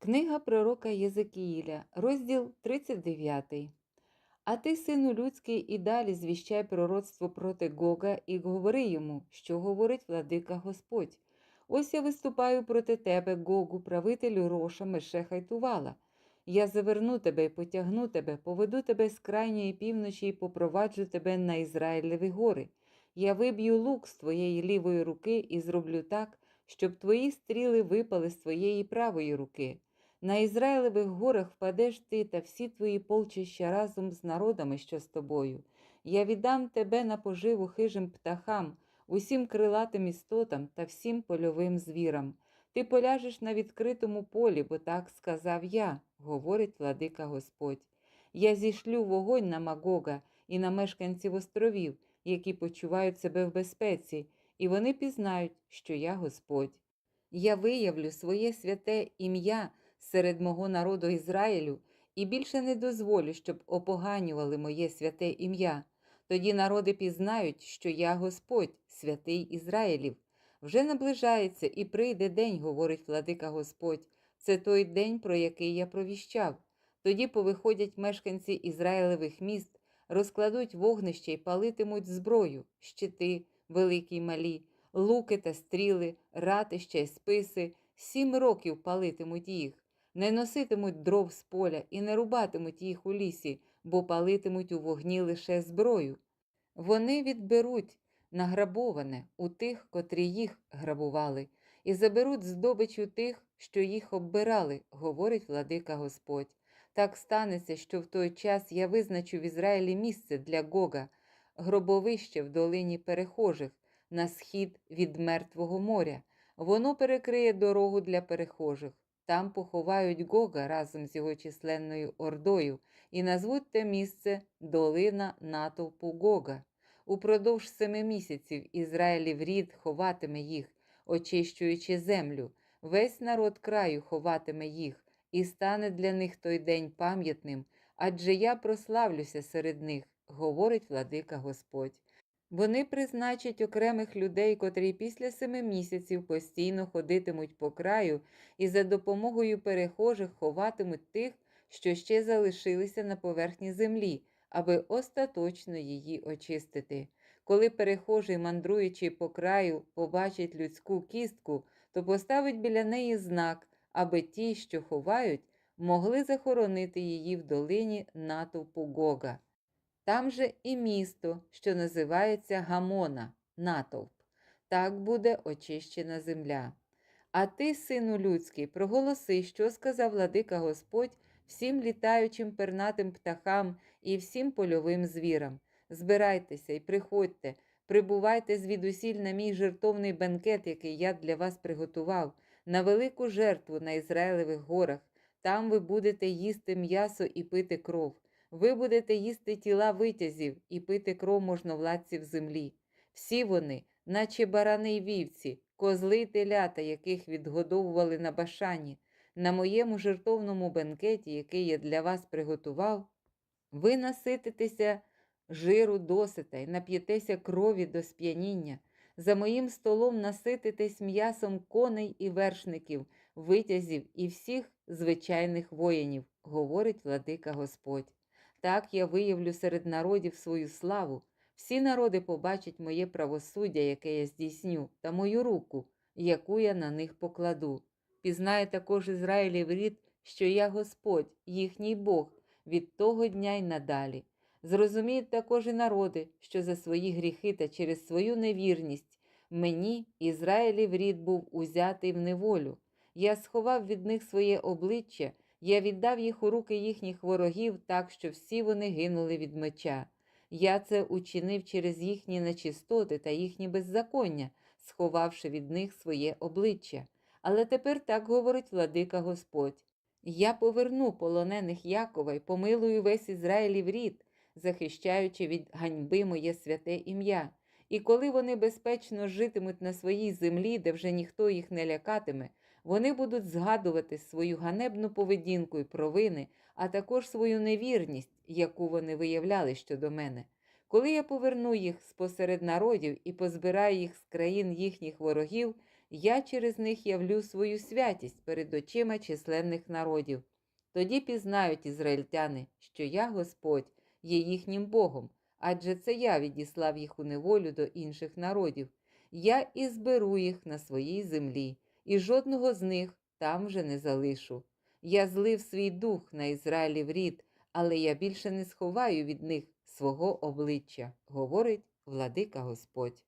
Книга пророка Єзекіїля, розділ 39. А ти, сину людський, і далі звіщай пророцтво проти Гога і говори йому, що говорить владика Господь. Ось я виступаю проти тебе, Гогу, правителю Роша, Мешеха й Тувала. Я заверну тебе і потягну тебе, поведу тебе з крайньої півночі і попроваджу тебе на Ізраїлеві гори. Я виб'ю лук з твоєї лівої руки і зроблю так, щоб твої стріли випали з твоєї правої руки. На Ізраїлевих горах впадеш ти та всі твої полчища разом з народами, що з тобою. Я віддам тебе на поживу хижим птахам, усім крилатим істотам та всім польовим звірам. Ти поляжеш на відкритому полі, бо так сказав я, говорить владика Господь. Я зішлю вогонь на Магога і на мешканців островів, які почувають себе в безпеці, і вони пізнають, що я Господь. Я виявлю своє святе ім'я серед мого народу Ізраїлю і більше не дозволю, щоб опоганювали моє святе ім'я. Тоді народи пізнають, що я Господь, святий Ізраїлів. Вже наближається і прийде день, говорить владика Господь. Це той день, про який я провіщав. Тоді повиходять мешканці Ізраїлевих міст, розкладуть вогнище й палитимуть зброю, щити, великі й малі, луки та стріли, ратища й списи, сім років палитимуть їх, не носитимуть дров з поля і не рубатимуть їх у лісі, бо палитимуть у вогні лише зброю. Вони відберуть награбоване у тих, котрі їх грабували, і заберуть здобич у тих, що їх оббирали, говорить владика Господь. Так станеться, що в той час я визначу в Ізраїлі місце для Гога, гробовище в долині перехожих, на схід від Мертвого моря. Воно перекриє дорогу для перехожих. Там поховають Гога разом з його численною ордою і назвуть те місце долина натовпу Гога. Упродовж семи місяців Ізраїлів рід ховатиме їх, очищуючи землю. Весь народ краю ховатиме їх, і стане для них той день пам'ятним, адже я прославлюся серед них, говорить владика Господь. Вони призначать окремих людей, котрі після семи місяців постійно ходитимуть по краю і за допомогою перехожих ховатимуть тих, що ще залишилися на поверхні землі, аби остаточно її очистити. Коли перехожий, мандруючи по краю, побачить людську кістку, то поставить біля неї знак, аби ті, що ховають, могли захоронити її в долині натовпу Гога. Там же і місто, що називається Гамона, натовп. Так буде очищена земля. А ти, сину людський, проголоси, що сказав владика Господь всім літаючим пернатим птахам і всім польовим звірам. Збирайтеся і приходьте, прибувайте звідусіль на мій жертовний бенкет, який я для вас приготував, на велику жертву на Ізраїлевих горах. Там ви будете їсти м'ясо і пити кров. Ви будете їсти тіла витязів і пити кров можновладців землі. Всі вони, наче барани й вівці, козли й телята, яких відгодовували на башані, на моєму жертовному бенкеті, який я для вас приготував, ви насититеся жиру досита й нап'єтеся крові до сп'яніння. За моїм столом насититесь м'ясом коней і вершників, витязів і всіх звичайних воїнів, говорить владика Господь. Так я виявлю серед народів свою славу. Всі народи побачать моє правосуддя, яке я здійсню, та мою руку, яку я на них покладу. Пізнає також Ізраїлів рід, що я Господь, їхній Бог, від того дня й надалі. Зрозуміють також і народи, що за свої гріхи та через свою невірність мені, Ізраїлів рід, був узятий в неволю. Я сховав від них своє обличчя. Я віддав їх у руки їхніх ворогів так, що всі вони гинули від меча. Я це учинив через їхні нечистоти та їхні беззаконня, сховавши від них своє обличчя. Але тепер так говорить владика Господь. Я поверну полонених Якова й помилую весь Ізраїлів рід, захищаючи від ганьби моє святе ім'я. І коли вони безпечно житимуть на своїй землі, де вже ніхто їх не лякатиме, вони будуть згадувати свою ганебну поведінку і провини, а також свою невірність, яку вони виявляли щодо мене. Коли я поверну їх спосеред народів і позбираю їх з країн їхніх ворогів, я через них явлю свою святість перед очима численних народів. Тоді пізнають ізраїльтяни, що я Господь є їхнім Богом, адже це я відіслав їх у неволю до інших народів. Я і зберу їх на своїй землі, і жодного з них там вже не залишу. Я злив свій дух на Ізраїлів рід, але я більше не сховаю від них свого обличчя, говорить владика Господь.